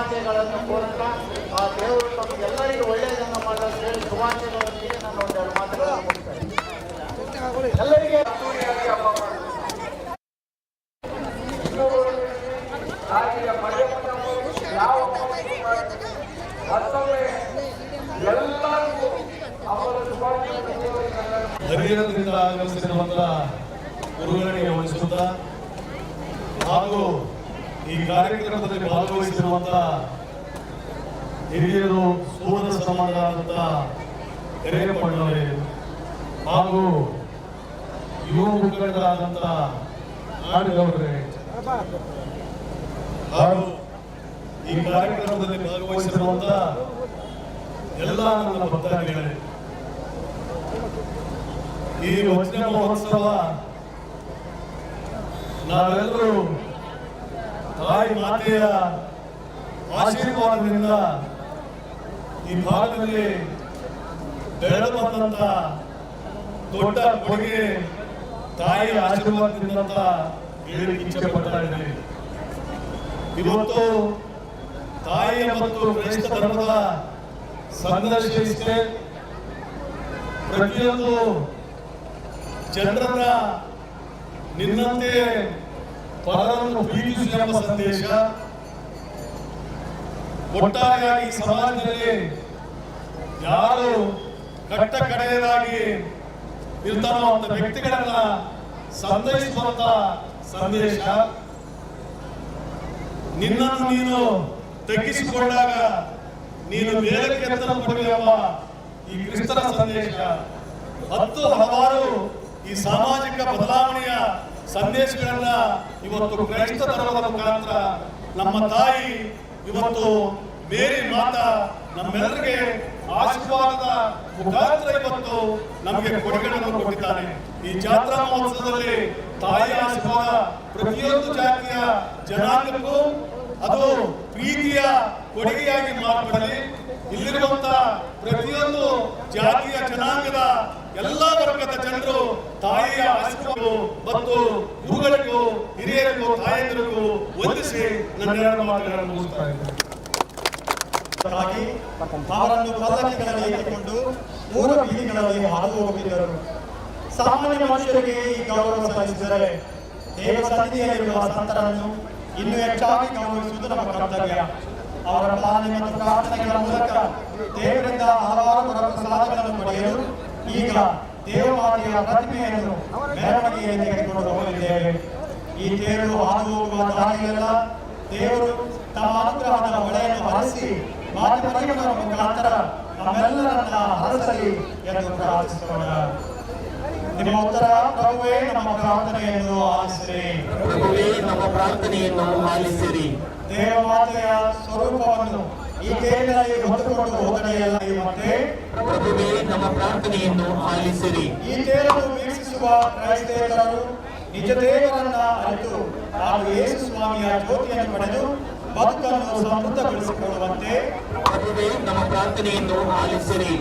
ಶುಭಾಶಯಗಳನ್ನು ಕೋರಕ ಆ ದೇವರು ತಮಗೆಲ್ಲರಿಗೂ ಒಳ್ಳೆಯದನ್ನು ಮಾಡಲು ಹೇಳಿ ಶುಭಾಶಯಗಳೊಂದಿಗೆ ನಾನು ಒಂದೆರಡು ಮಾತುಗಳನ್ನು ಎಲ್ಲರಿಗೆ ಆಗಮಿಸಿರುವಂತಹ ಗುರುಗಳಿಗೆ ವಹಿಸುತ್ತಾ ಹಾಗೂ ಈ ಕಾರ್ಯಕ್ರಮದಲ್ಲಿ ಭಾಗವಹಿಸಿರುವಂತ ಹಿರಿಯರು ಸೋದರ ಸಮಾಜದ ಹಿರಿಯಪ್ಪಣ್ಣವರೇ ಹಾಗೂ ಯುವ ಮುಖಂಡರಾದಂತ ನಾಡಿದವರೇ ಹಾಗೂ ಈ ಕಾರ್ಯಕ್ರಮದಲ್ಲಿ ಭಾಗವಹಿಸಿರುವಂತ ಎಲ್ಲ ನನ್ನ ಭಕ್ತಾದಿಗಳೇ. ಈ ವಚನ ಮಹೋತ್ಸವ ನಾವೆಲ್ಲರೂ ತಾಯಿ ಮಾತೆಯ ಆಶೀರ್ವಾದದಿಂದ ಈ ಭಾಗದಲ್ಲಿ ಬೆಳೆದು ಬಂದಂತ ದೊಡ್ಡ ಕೊಡುಗೆ ತಾಯಿ ಆಶೀರ್ವಾದದಿಂದ ಅಂತ ಹೇಳಿ ಇಚ್ಛೆ ಇವತ್ತು ತಾಯಿ ಮತ್ತು ಕ್ರೈಸ್ತ ಧರ್ಮದ ಸಂಘರ್ಷ ಇಷ್ಟೇ. ಪ್ರತಿಯೊಂದು ಜನರನ್ನ ನಿನ್ನಂತೆ ಪರರನ್ನು ಪ್ರೀತಿಸು ಎಂಬ ಸಂದೇಶ ಒಟ್ಟಾರೆಯಾಗಿ ಸಮಾಜದಲ್ಲಿ ಯಾರು ಕಟ್ಟ ಕಡೆಯದಾಗಿ ಇರ್ತಾರೋ ಅಂತ ವ್ಯಕ್ತಿಗಳನ್ನ ಸಂದೇಶಿಸುವಂತ ಸಂದೇಶ ನಿನ್ನನ್ನು ನೀನು ತಗ್ಗಿಸಿಕೊಂಡಾಗ ನೀನು ಮೇಲಕ್ಕೆ ಎತ್ತಲ್ಪಡುವೆ ಎಂಬ ಈ ಕ್ರಿಸ್ತರ ಸಂದೇಶ. ಹತ್ತು ಹಲವಾರು ಈ ಸಾಮಾಜಿಕ ಬದಲಾವಣೆಯ ಸಂದೇಶಗಳನ್ನ ಇವತ್ತು ಕ್ರೈಸ್ತ ಧರ್ಮದ ಮುಖಾಂತರ ನಮ್ಮ ತಾಯಿ ಇವತ್ತು ಮೇರಿ ಮಾತಾ ನಮ್ಮೆಲ್ಲರಿಗೆ ಆಶೀರ್ವಾದದ ಮುಖಾಂತರ ಇವತ್ತು ನಮಗೆ ಕೊಡುಗೆಗಳನ್ನು ಕೊಟ್ಟಿದ್ದಾರೆ ಈ ಜಾತ್ರಾ ಮಹೋತ್ಸವದಲ್ಲಿ ತಾಯಿಯ ಆಶೀರ್ವಾದ ಪ್ರತಿಯೊಂದು ಜಾತಿಯ ಜನಾಂಗಕ್ಕೂ ಅದು ಪ್ರೀತಿಯ ಕೊಡುಗೆಯಾಗಿ ಮಾರ್ಪಡಲಿ. ಇಲ್ಲಿರುವಂತ ಪ್ರತಿಯೊಂದು ಜಾತಿಯ ಜನಾಂಗದ ಎಲ್ಲ ವರ್ಗದ ಜನರು ತಾಯಿಯ ಆಶೀರ್ವಾದ ಮತ್ತು ಗುರುಗಳಿಗೂ ಹಿರಿಯರಿಗೂ ತಾಯಂದಿರಿಗೂ ವಂದಿಸಿ ನನ್ನ ಎರಡು ಮಾತುಗಳನ್ನು ಮುಗಿಸ್ತಾ ಹಾಗಾಗಿ ಅವರನ್ನು ಪಲ್ಲಕ್ಕಿಗಳಲ್ಲಿ ಇಟ್ಟುಕೊಂಡು ಮೂರು ಬೀದಿಗಳಲ್ಲಿ ಹಾದು ಹೋಗಿದ್ದರು ಸಾಮಾನ್ಯ ಮನುಷ್ಯರಿಗೆ ಈ ಗೌರವ ಸಲ್ಲಿಸಿದರೆ ದೇವ ಸನ್ನಿಧಿಯಲ್ಲಿರುವ ಸಂತರನ್ನು ಇನ್ನೂ ಹೆಚ್ಚಾಗಿ ಗೌರವಿಸುವುದು ನಮ್ಮ ಕರ್ತವ್ಯ. ಅವರ ಪಾಲನೆ ಮತ್ತು ಪ್ರಾರ್ಥನೆಗಳ ಮೂಲಕ ದೇವರಿಂದ ಹಲವಾರು ಪ್ರಸಾದಗಳನ್ನು ಈಗ ದೇವಮಾತೆಯ ಪ್ರತಿಮೆಯನ್ನು ಮೆರವಣಿಗೆಯಲ್ಲಿ ತೆಗೆದುಕೊಂಡು ಹೋಗಲಿದ್ದೇವೆ. ಈ ತೇರು ಹಾದು ಹೋಗುವ ದಾರಿಯೆಲ್ಲ. ದೇವರು ತಮ್ಮ ಅನುಗ್ರಹದ ಹೊಳೆಯನ್ನು ಹರಿಸಿ ಮಾಧ್ಯಮಗಳ ಮುಖಾಂತರ ನಮ್ಮೆಲ್ಲರನ್ನ ಹರಸಲಿ ಎಂದು ಪ್ರಾರ್ಥಿಸೋಣ ನಿಮ್ಮ ಉತ್ತರ ಪ್ರಭುವೇ ನಮ್ಮ ಪ್ರಾರ್ಥನೆಯನ್ನು ಆಲಿಸಿರಿ. ಪ್ರಭುವೇ ನಮ್ಮ ಪ್ರಾರ್ಥನೆಯನ್ನು ಆಲಿಸಿರಿ. ದೇವಮಾತೆಯ ಸ್ವರೂಪವನ್ನು ಈ ತೇರಿನಲ್ಲಿ ಹೊತ್ತುಕೊಂಡು ಹೋಗಣೆಯಲ್ಲ ಎಂಬಂತೆ ಪ್ರಭುವೇ ನಮ್ಮ ಪ್ರಾರ್ಥನೆಯನ್ನು ಆಲಿಸಿರಿ ಈ ತೇರನ್ನು ವೀಕ್ಷಿಸುವ ಕ್ರೈಸ್ತೇತರರು ನಿಜ ದೇವರನ್ನ ಅರಿತು ಹಾಗೂ ಯೇಸು ಸ್ವಾಮಿಯ ಜ್ಯೋತಿಯನ್ನು ಪಡೆದು ಬದುಕನ್ನು ಸಮೃದ್ಧಗೊಳಿಸಿಕೊಳ್ಳುವಂತೆ ಪ್ರಭುವೇ ನಮ್ಮ ಪ್ರಾರ್ಥನೆಯನ್ನು ಆಲಿಸಿರಿ